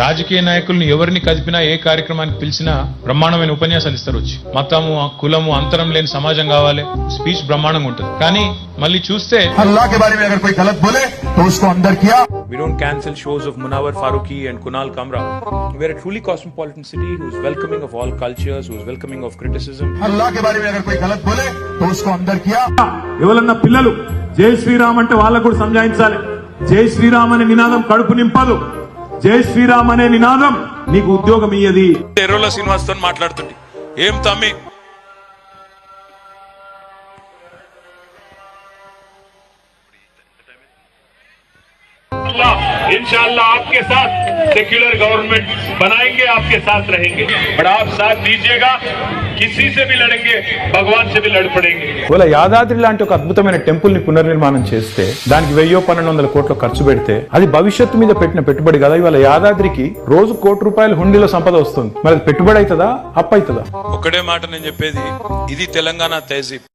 రాజకీయ నాయకులను ఎవరిని కదిపినా ఏ కార్యక్రమానికి పిలిచినా బ్రహ్మాండమైన ఉపన్యాసాలు ఇస్తారు వచ్చి మతము కులము అంతరం లేని సమాజం కావాలి స్పీచ్ బ్రహ్మాండంగా ఉంటుంది కానీ మళ్ళీ చూస్తే We don't cancel shows of Munawar Faruqi and Kunal Kamra. We're a truly cosmopolitan city who's welcoming of all cultures, who's welcoming of criticism. Allah ke bare mein agar koi galat bole to usko andar kiya. ఎవరన్నా పిల్లలు జై శ్రీరామ్ అంటే వాళ్ళకు కూడా సంజాయించాలి జై శ్రీరామ్ అనే నినాదం కడుపు నింపదు జై శ్రీరామ్ అనే నినాదం నీకు ఉద్యోగం ఇయ్యది. ఎర్రోల శ్రీనివాస్తో మాట్లాడుతుంది. ఏం తమ్మి? इंशाल्लाह आपके साथ सेक्युलर गवर्नमेंट बनाएंगे आपके साथ रहेंगे बट आप साथ दीजिएगा किसी से भी लड़ेंगे भगवान से भी लड़ पड़ेंगे ఇవాళ యాదాద్రి లాంటి ఒక అద్భుతమైన టెంపుల్ ని పునర్నిర్మాణం చేస్తే దానికి వెయ్యో పన్నెండు వందల కోట్ల ఖర్చు పెడితే అది భవిష్యత్తు మీద పెట్టిన పెట్టుబడి కదా ఇవాళ యాదాద్రికి రోజు కోటి రూపాయలు హుండీలో సంపద వస్తుంది మరి అది పెట్టుబడి అవుతుందా అప్ అవుతుందా ఒకటే మాట నేను చెప్పేది ఇది తెలంగాణ తహజీబ్